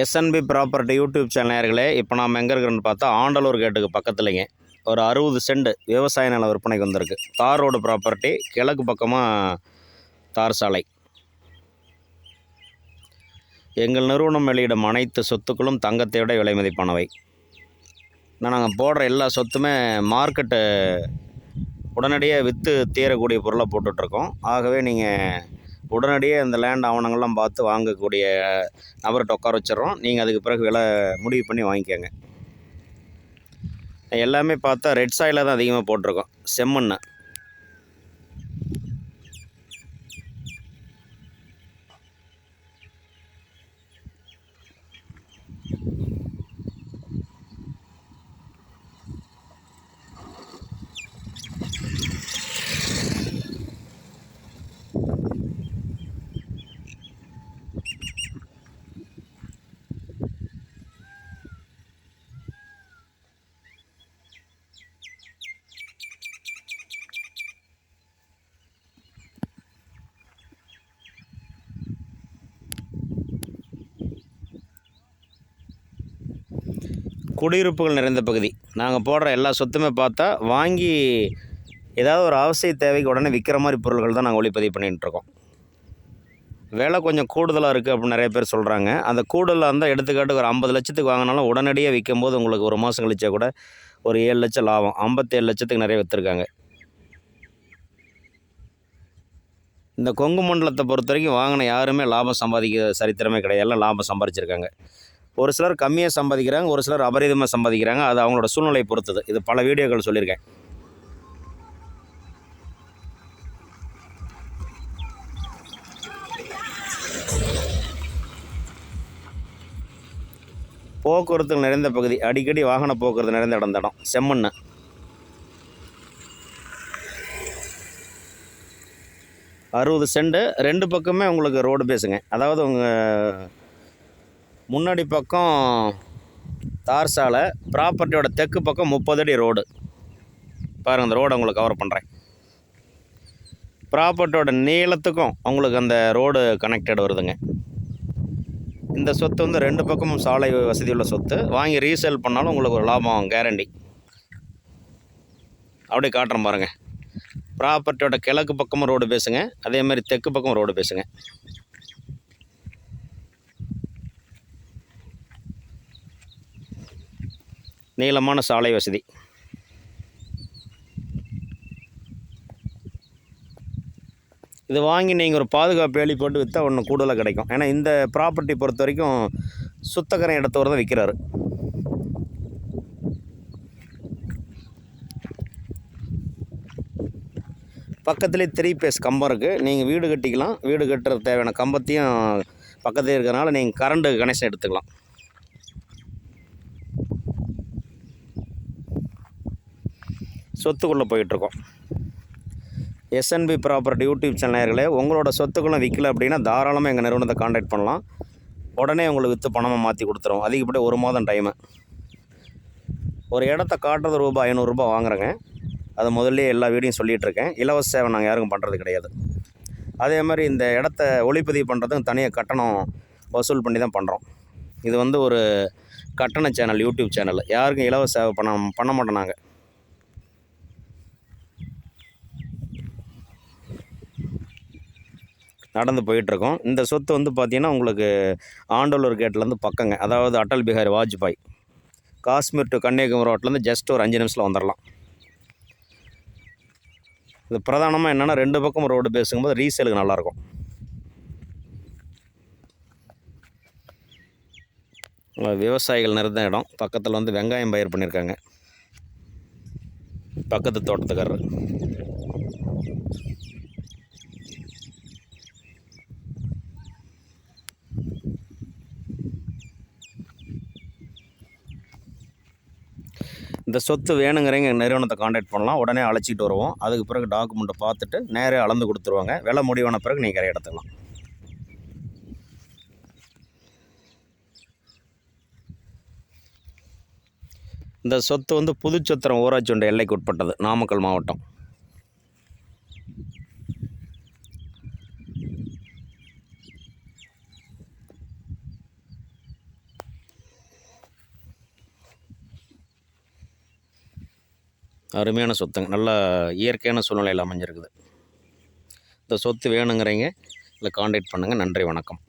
SNP property YouTube channel நேர்களே இப்போ நாம் எங்கே இருக்கிறோன்னு பார்த்தா ஆண்டலூர் கேட்டுக்கு பக்கத்துலேங்க. ஒரு அறுபது செண்டு விவசாய நில விற்பனைக்கு வந்திருக்கு. தார் ரோடு ப்ராப்பர்ட்டி கிழக்கு பக்கமாக தார் சாலை. எங்கள் நிறுவனம் வெளியிடும் அனைத்து சொத்துக்களும் தங்கத்தை விட விலை மதிப்பானவை. நாங்கள் போடுற எல்லா சொத்துமே மார்க்கெட்டு உடனடியாக விற்று தீரக்கூடிய பொருளை போட்டுட்ருக்கோம் ஆகவே நீங்கள் உடனடியே அந்த லேண்ட் ஆவணங்கள்லாம் பார்த்து வாங்கக்கூடிய நபர்கிட்ட உட்கார வச்சிடறோம். நீங்கள் அதுக்கு பிறகு விலை முடிவு பண்ணி வாங்கிக்கோங்க. எல்லாமே பார்த்தா ரெட் சாயில தான் அதிகமாக போட்டிருக்கோம். செம்மண்ணை. குடியிருப்புகள் நிறைந்த பகுதி. நாங்கள் போடுற எல்லா சொத்துமே பார்த்தா வாங்கி ஏதாவது ஒரு அவசிய தேவைக்கு உடனே விற்கிற மாதிரி பொருட்கள் தான் நாங்கள் ஒளிப்பதிவு பண்ணிகிட்ருக்கோம் இருக்கோம். விலை கொஞ்சம் கூடுதலாக இருக்குது அப்படின்னு நிறைய பேர் சொல்கிறாங்க அந்த கூடுதலாக இருந்தால் எடுத்துக்காட்டு ஒரு ஐம்பது லட்சத்துக்கு வாங்கினாலும் உடனடியாக விற்கும் போது உங்களுக்கு ஒரு மாதம் கழிச்சா கூட ஒரு ஏழு லட்சம் லாபம். ஐம்பத்தேழு லட்சத்துக்கு நிறைய விற்றுருக்காங்க இந்த கொங்கு மண்டலத்தை பொறுத்த வரைக்கும் வாங்கின யாருமே லாபம் சம்பாதிக்க சரித்திரமே கிடையாது. எல்லாம் லாபம் சம்பாதிச்சிருக்காங்க ஒரு சிலர் கம்மியாக சம்பாதிக்கிறாங்க ஒரு சிலர் அபரிதமாக சம்பாதிக்கிறாங்க. அது அவங்களோட சூழ்நிலை பொறுத்தது. இது பல வீடியோக்கள் சொல்லியிருக்கேன். போக்குவரத்து நிறைந்த பகுதி. அடிக்கடி வாகன போக்குவரத்து நிறைந்த இடம் இடம். செம்மண் அறுபது செண்டு ரெண்டு பக்கமே உங்களுக்கு ரோடு பேசுங்க. அதாவது உங்கள் முன்னாடி பக்கம் தார் சாலை ப்ராப்பர்ட்டியோட தெற்கு பக்கம் முப்பது அடி ரோடு பாருங்கள் அந்த ரோடை உங்களுக்கு கவர் பண்ணுறேன் ப்ராப்பர்ட்டியோட நீளத்துக்கும் உங்களுக்கு அந்த ரோடு கனெக்டட் வருதுங்க. இந்த சொத்து வந்து ரெண்டு பக்கமும் சாலை வசதி உள்ள சொத்து. வாங்கி ரீசேல் பண்ணாலும் உங்களுக்கு ஒரு லாபம் கேரண்டி அப்படியே காட்டுறேன் பாருங்கள் ப்ராப்பர்ட்டியோட கிழக்கு பக்கமும் ரோடு பேசுங்க. அதே மாதிரி தெற்கு பக்கம் ரோடு பேசுங்க. நீளமான சாலை வசதி. இது வாங்கி நீங்கள் ஒரு பாதுகாப்பு வேலி போட்டு விற்றா ஒன்று கூடுதலாக கிடைக்கும். ஏன்னா இந்த ப்ராப்பர்ட்டி பொறுத்த வரைக்கும் சுத்தக்கரை இடத்தவர் தான் விற்கிறாரு பக்கத்துலேயே த்ரீ பேஸ் கம்பம் இருக்குது நீங்கள் வீடு கட்டிக்கலாம். வீடு கட்டுறது தேவையான கம்பத்தையும் பக்கத்துலேயே இருக்கிறனால நீங்கள் கரண்ட்டு கனெக்ஷன் எடுத்துக்கலாம். சொத்துக்குள்ளே போயிட்டுருக்கோம். எஸ்என்பி ப்ராப்பர்ட்டி யூடியூப் சேனலர்களே உங்களோட சொத்துக்களும் விற்கல அப்படின்னா தாராளமாக எங்கள் நிறுவனத்தை காண்டாக்ட் பண்ணலாம். உடனே உங்களுக்கு விற்று பணமாக மாற்றி கொடுத்துரும் அதிகப்படி ஒரு மாதம் டைமு ஒரு இடத்த காட்டுறது ரூபாய் ஐநூறுரூபா வாங்குறேங்க. அது முதல்ல எல்லா வீடியும் சொல்லிகிட்ருக்கேன் இலவச சேவை நாங்கள் யாருக்கும் பண்ணுறது கிடையாது. அதே மாதிரி இந்த இடத்த ஒளிப்பதிவு பண்ணுறதுக்கு தனியாக கட்டணம் வசூல் பண்ணி தான் பண்ணுறோம் இது வந்து ஒரு கட்டண சேனல் யூடியூப் சேனல் யாருக்கும் இலவச சேவை பண்ண பண்ண மாட்டோம் நாங்கள் நடந்து போயிட்டுருக்கோம். இந்த சொத்து வந்து பார்த்திங்கன்னா உங்களுக்கு ஆண்டலூர் கேட்லேருந்து பக்கங்க. அதாவது அடல் பிஹாரி வாஜ்பாய். காஷ்மீர் டு கன்னியாகுமரி ரோட்லேருந்து ஜஸ்ட் ஒரு அஞ்சு நிமிஷத்தில் வந்துடலாம் இது பிரதானமாக என்னென்னா ரெண்டு பக்கம் ரோடு பேசும்போது ரீசேலுக்கு நல்லாயிருக்கும். விவசாயிகள் நிறைந்த இடம். பக்கத்தில் வந்து வெங்காயம் பயிர் பண்ணியிருக்காங்க பக்கத்து தோட்டத்துக்காரர். இந்த சொத்து வேணுங்கிறவங்க எங்கள் நிறுவனத்தை காண்டாக்ட் பண்ணலாம். உடனே அழைச்சிட்டு வருவோம். அதுக்கு பிறகு டாக்குமெண்ட்டை பார்த்துட்டு நேரே அளந்து கொடுத்துருவாங்க. விலை முடிவான பிறகு நீங்கள் கரை எடுத்துக்கலாம். இந்த சொத்து வந்து புதுச்சத்திரம் ஊராட்சி ஒன்றிய எல்லைக்கு உட்பட்டது நாமக்கல் மாவட்டம். அருமையான சொத்துங்க. நல்ல இயற்கையான சூழ்நிலையில் அமைஞ்சிருக்குது. இந்த சொத்து வேணுங்கிறீங்க இல்லை காண்டாக்ட் பண்ணுங்கள் நன்றி வணக்கம்.